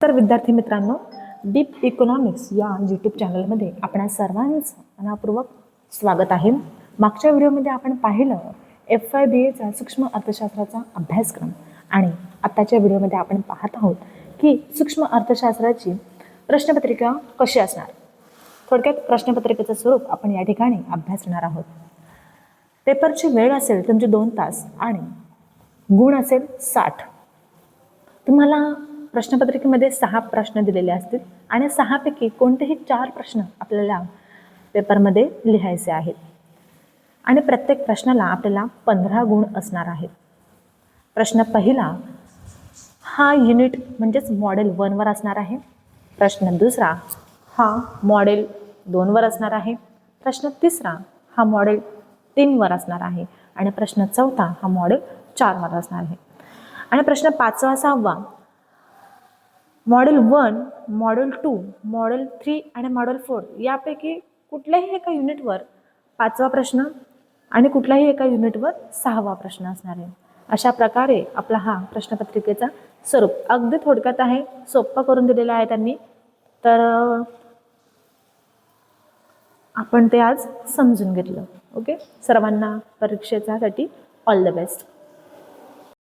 तर विद्यार्थी मित्रांनो डीप इकॉनॉमिक्स या यूट्यूब चॅनलमध्ये आपण सर्वांचं मनापूर्वक स्वागत आहे. मागच्या व्हिडिओमध्ये आपण पाहिलं एफ आय बी एचा सूक्ष्म अर्थशास्त्राचा अभ्यासक्रम आणि आत्ताच्या व्हिडिओमध्ये आपण पाहत आहोत की सूक्ष्म अर्थशास्त्राची प्रश्नपत्रिका कशी असणार? थोडक्यात प्रश्नपत्रिकेचं स्वरूप आपण या ठिकाणी अभ्यासणार आहोत. पेपरची वेळ असेल तुमची दोन तास आणि गुण असेल साठ. तुम्हाला प्रश्नपत्रिकेमध्ये सहा प्रश्न दिलेले असतील आणि सहापैकी कोणतेही चार प्रश्न आपल्याला पेपरमध्ये लिहायचे आहेत. आणि प्रत्येक प्रश्नाला आपल्याला पंधरा गुण असणार आहेत. प्रश्न पहिला हा युनिट म्हणजेच मॉडेल वनवर असणार आहे. प्रश्न दुसरा हा मॉडेल दोनवर असणार आहे. प्रश्न तिसरा हा मॉडेल तीनवर असणार आहे. आणि प्रश्न चौथा हा मॉडेल चारवर असणार आहे. आणि प्रश्न पाचवा सहावा model one model two model three आणि मॉडेल फोर यापैकी कुठल्याही एका युनिटवर पाचवा प्रश्न आणि कुठल्याही एका युनिटवर सहावा प्रश्न असणार आहे. अशा प्रकारे आपला हा प्रश्नपत्रिकेचा स्वरूप अगदी थोडक्यात आहे सोप्पा करून दिलेला आहे त्यांनी. तर आपण ते आज समजून घेतलं. ओके? सर्वांना परीक्षेच्यासाठी ऑल द बेस्ट